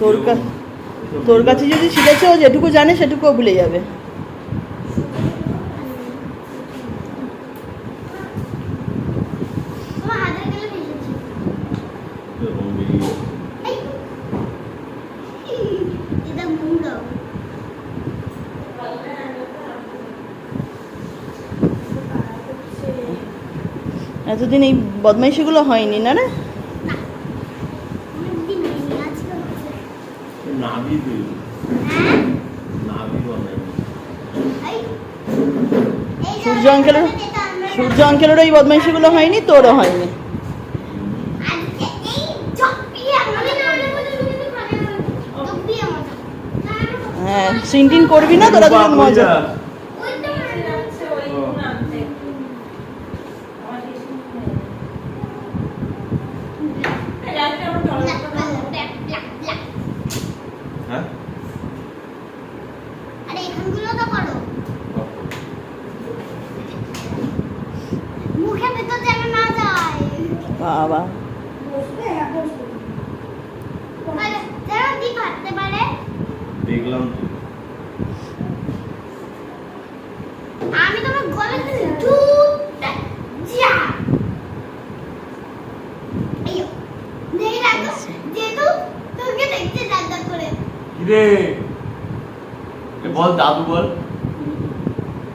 তোর কা- তোর কাছে যদি শিখেছে ও যেটুকু জানে সেটুকু ভুলে যাবে। এতদিন এই বদমাইশিগুলো হয়নি না রে না অনেকদিন হয়নি আজকে হচ্ছে নাভি দিল হ্যাঁ নাভি সূর্য অঙ্কেলের সূর্য অঙ্কেলেরও এই বদমাইশিগুলো হয়নি? তোরও হয়নি। চপিয়ে হ্যাঁ সিনটিন করবি না? তোরা দুজন মজা। বাবা। দেখলাম আমি তোমার গলা বল দাদু বল।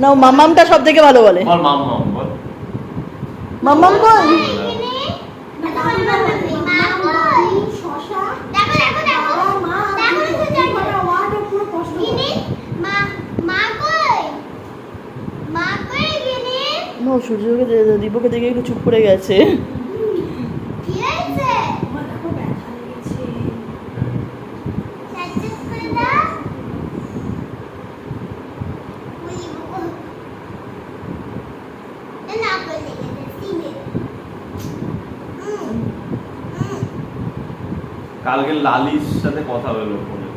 না ও সব থেকে ভালো বলে। বল মাম মাম বল। মাম্মাম বল এখানে দাদু বাবা নেই মা কই শশা দেখো দেখো দেখো মা দেখো তো দেখো ওয়ার্ড পুরো কষ্ট গিনি মা মা কই মা কই ও সূর্যকে দীপকে দেখে একটু চুপ করে গেছে। কালকে লালির সাথে কথা হলো ফোনে।